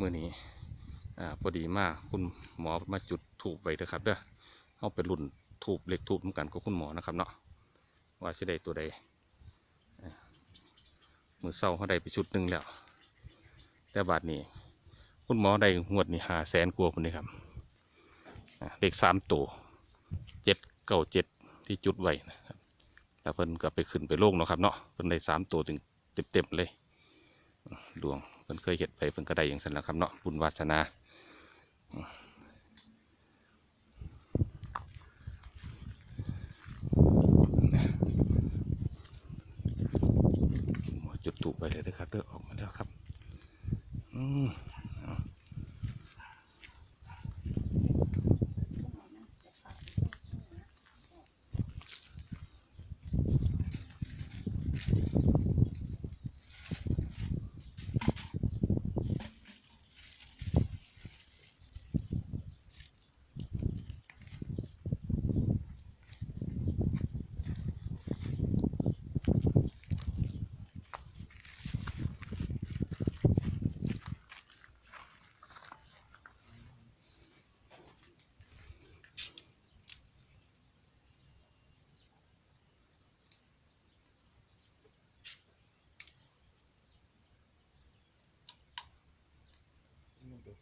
มื่อนี้อ่าพอดีมากคุณหมอมาจุดถูกไว้เด้อครับเด้อเอาไปรุ่นถูกเล็กถูกเหมือนกันกับคุณหมอนะครับเนาะว่าสิได้ตัวใดมือเศร้าเขาได้ไปชุดหนึ่งแล้ว แต่บาทนี้ คุณหมอได้งวดนี่หาแสนกว่าคนนี้ครับอ่าเลขสามตัวเจ็ดเก้าเจ็ดที่จุดไว้นะครับแล้วเพิ่นก็ไปขึ้นไปโลกเนาะครับเนาะเพิ่นได้สามตัวถึงเต็มๆเลย ดวงเพิ่นเคยเห็ดไปเพิ่นก็ได้อย่างนั้นแล้วครับเนาะบุญวาสนาจุดถูกไปเลยนะครับเด้อออกมาแล้วครับ อืม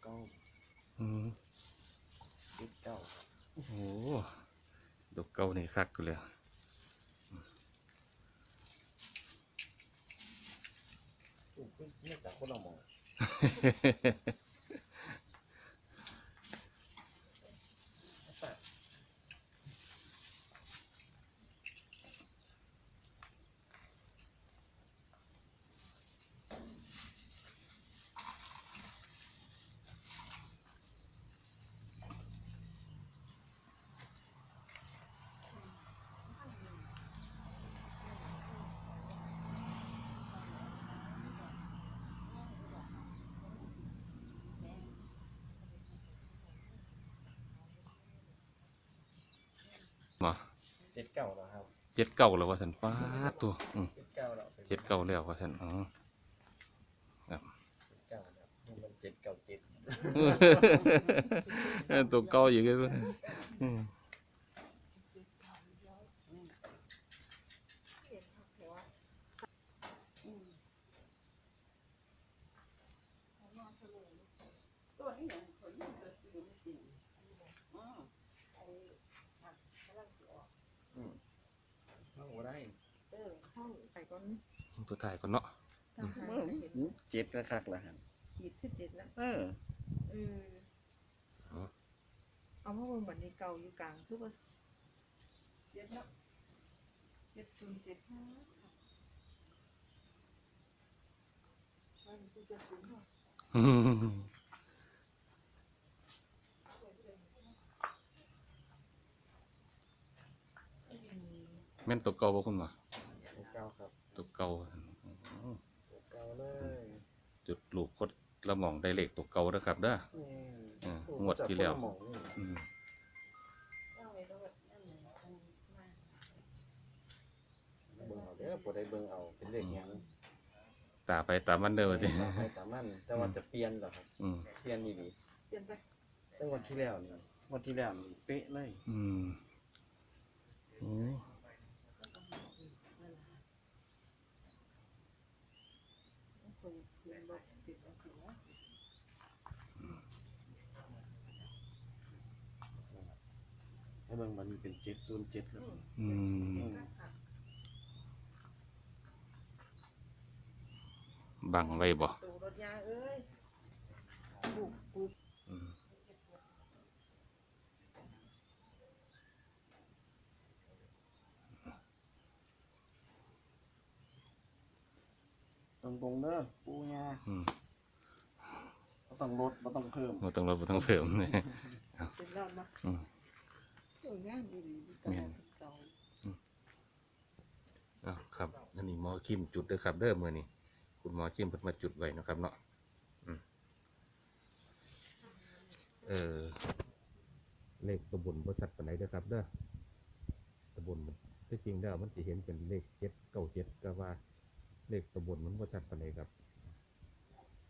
เอามันตัวเก้าอืมเจ็ดเก้าโอ้โหดอกเก้านี่คักอยู่เลยถูกขึ้นไม่จากคนเรามอง เจ็ดเก้าแล้วครับเจ็ดเก้าแล้วว่าสันป้าดตัวอืมเจ็ดเก้าแล้วเจ็ดเก้าแล้วว่าสันอ๋อครับเจ็ดเก้าแล้วนี่มันเจ็ดเก้าเจ็ดตัวเก้าอยู่กันอืม ตัวนี้อย่างเขาอยู่แต่ซื้อไม่จริงอืมไอ้ผักกำลังสิออก เข้า บ่ได้เออเข้าไปก่อนตัวถ่ายก่อนเนาะทางหาเห็นเจ็ดแล้วคักแล้วฮะขีดขึ้นเจ็ดแล้วเออเอออ๋อเอามาเบิ่งบัดนี้เก่าอยู่กลางคือว่าเจ็ดแล้วเจ็ดศูนย์เจ็ดห้าวันที่เจ็ดศูนย์ห้า แม่นตัวเก่าบ่คุณหมอเจ็ดเก้าครับตัวเก่าอ๋อเจ็ดเก้าเลยจุดลูกกดละหม่องได้เลขตัวเก่าเด้อครับเด้อนี่เอองวดที่แล้วจากคนละหมองนี่อืมเอาไว้แล้วแบบนั่นน่ะอันมาเบิ่งเอาเด้อบ่ได้เบิ่งเอาเป็นเลขหยังตาไปตามมันเด้อว่าติตามไปตามมันแต่ว่าจะเปลี่ยนเหรอครับอืมเปลี่ยนดีเปลี่ยนไปๆตั้งวันที่แล้วนี่งวันที่แล้วนี่เป๊ะเลย อืมโอ้ คนเขียนบอกติดเอาสิวะ ให้เบิ่งมันเป็นเจ็ดศูนย์เจ็ดครับอืมอืมบังไว้บ่ตูรถยาเอ้ยปลูกปลูกอืมตรงตรงๆเด้อปูยาอืมบ่ต้องลดบ่ต้องเพิ่มบ่ต้องลดบ่ต้องเพิ่มเลย เป็นรอดมาอืม เอองามดีดีเก่าเก่าอ้าวครับ อันนี้หมอคิมจุดเด้อครับเด้อมื้อนี้คุณหมอคิมเพิ่นมาจุดไว้เนาะครับเนาะอืมเออ เลขตัวบนบ่ชัดปานใดเด้อครับเด้อตัวบนมันที่จริงแล้วมันสิเห็นเป็นเลข7 9 7ก็ว่า เลขตัวบนมันบ่ชัดปานใดครับ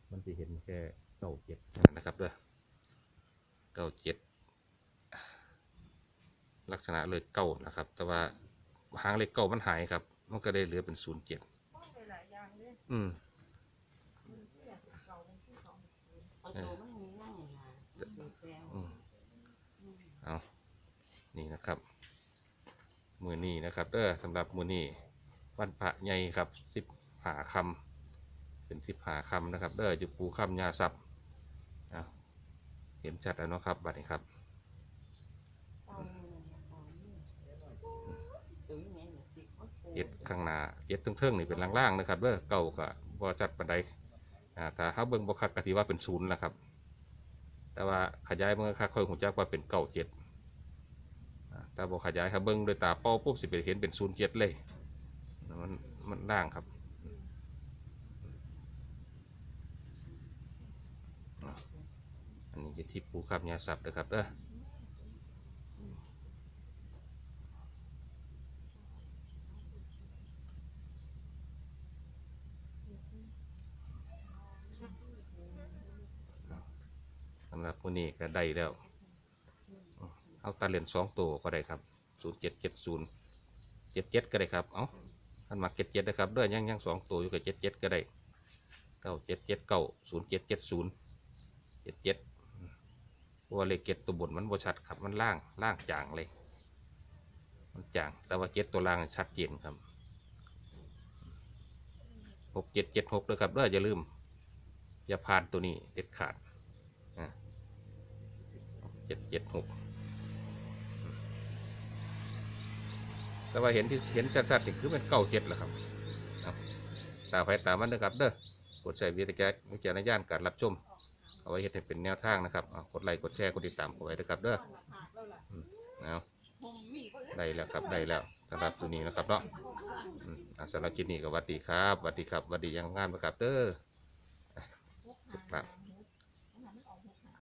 มันสิเห็นแค่เก้าเจ็ดนะครับเด้อเก้าเจ็ด ลักษณะเลยเก้านะครับ แต่ว่าหางเลขเก้ามันหายครับ มันก็ได้เหลือเป็นศูนย์เจ็ดอืมเอานี่นะครับ มือนี้นะครับเด้อสำหรับมือนี้วันพระใหญ่ครับสิบหาคำเป็นสิบหาคำนะครับเด้ออยู่ปูคำยาสับเอาเห็นชัดแล้วเนาะครับบัดนี้ครับ เอาเนี่ยเอาเนี่ยตัวนี้เนี่ยติดวัดปู เจ็ดข้างหน้าเจ็ดเทิงๆนี่เป็นล่างๆนะครับเด้อเก่าก็บ่จัดปันไดอ่าถ้าเขาเบิ่งบ่คักก็สิว่าเป็นศูนย์ละครับ แต่ว่าขยายเมื่อคักค่อยหูจักว่าเป็นเก้าเจ็ดอ่าถ้าบ่ขยายครับเบิ่งด้วยตาเป้าปุ๊บสิเป็นเห็นเป็นศูนย์เจ็ดเลยมันมันล่างครับอันนี้จะที่ปูครับยาสับนะครับเด้อ สำหรับ วันนี้ก็ได้แล้ว เอาตาเลนสองตัวก็ได้ครับศูนย์เจ็ดเจ็ดศูนย์เจ็ดเจ็ดก็ได้ครับ เอาท่านมาเจ็ดเจ็ดนะครับเด้วยยังยังสองตัวอยู่กับเจ็ดเจ็ดก็ได้เก้าเจ็ดเจ็ดเก้าศูนย์เจ็ดเจ็ดศูนย์เจ็ดเจ็ดว่าเลขเจ็ดตัวบนมันบ่ชัดครับมันล่างล่างจางเลย มันจาง แต่ว่าเจ็ดตัวล่างชัดเจนครับหกเจ็ดเจ็ดหกเลยครับเด้ออย่าลืม อย่าพลาดตัวนี้เด็ดขาด จ็ดเจ็ดหกแต่ว่าเห็นที่เห็นชัดๆนี่คือเป็นเก้าเจ็ดแหละครับเอาตาไฟตามมันนะครับเด้อกดใส่วิทยาวิจารณญาณการรับชม เอาไว้เห็นเป็นแนวทางนะครับกดไลค์กดแชร์กดติดตามเอาไว้นะครับเด้อเอาได้แล้วครับได้แล้วสำหรับตัวนี้นะครับเนาะอืมอะสำหรับคลิปนี้ก็หวัดดีครับวัดดีครับวัดดียังงานนะครับเด้อครับ